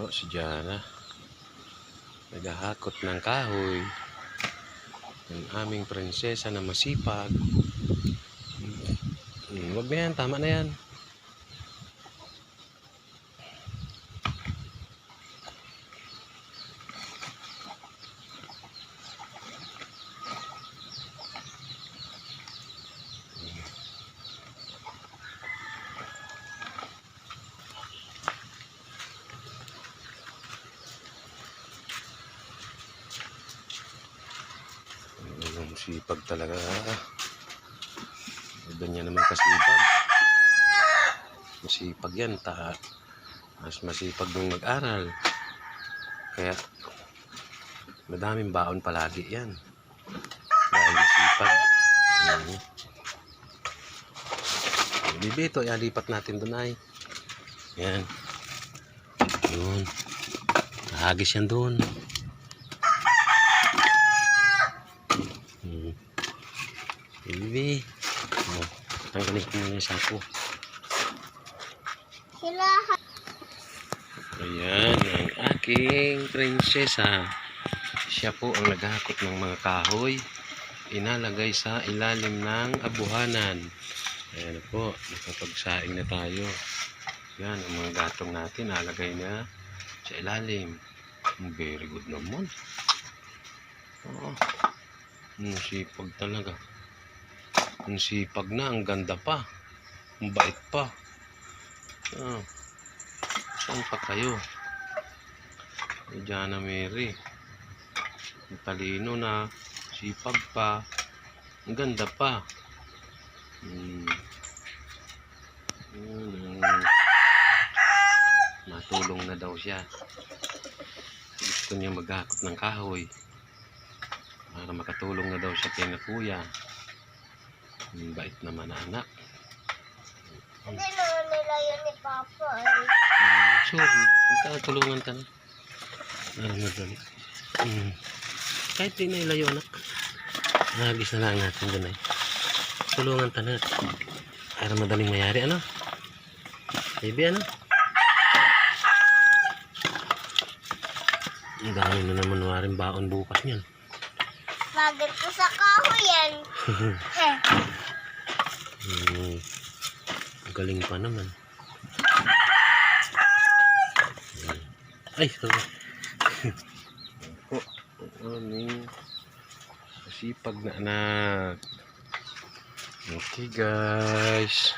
po si Jana. Naghahakot ng kahoy. Ang aming prinsesa na masipag. Hmm, wag na yan, tama na yan. Ang sipag talaga. Iba niya naman kasipag. Masipag yan. Ta mas masipag nung mag-aral. Kaya madaming baon palagi yan. Dahil masipag. Mhm. Bibi, ito, ialipat natin doon ay. Yan. Yun. Nahagis yan doon. Bibi. Oh, tanggalin ko muna yung. Sila Ayan, ang aking prinsesa. Siya po ang naghakot ng mga kahoy. Inalagay sa ilalim ng abuhanan. Ayan po, nakapagsaing na tayo. Yan, ang mga gatong natin, nalagay na sa ilalim. Very good naman. Oo. Ang sipag talaga. Ang sipag na, ang ganda pa. Ang bait pa. Ah. Saan pa kayo? Kay Jana Mary. Ang talino na. Sipag pa. Ang ganda pa. Hmm. Ang- Matulong na daw siya. Gusto niya maghakot ng kahoy. Para makatulong na daw siya kay na kuya. Ang bait naman na anak. Hindi naman nila yun ni Papa eh. Hmm. Magkatulungan ka na. Ah, madali. Hmm. Kahit di na ilayo anak. Nagis na lang natin dun ay. Tulungan ka na. Para madaling mayari ano? Baby ano? Ang dami na naman waring baon bukas niyan. Bagay ko sa kahoy yan. Ang Galing pa naman. Hmm. Ay, sorry. po, aming masipag na anak. Okay guys.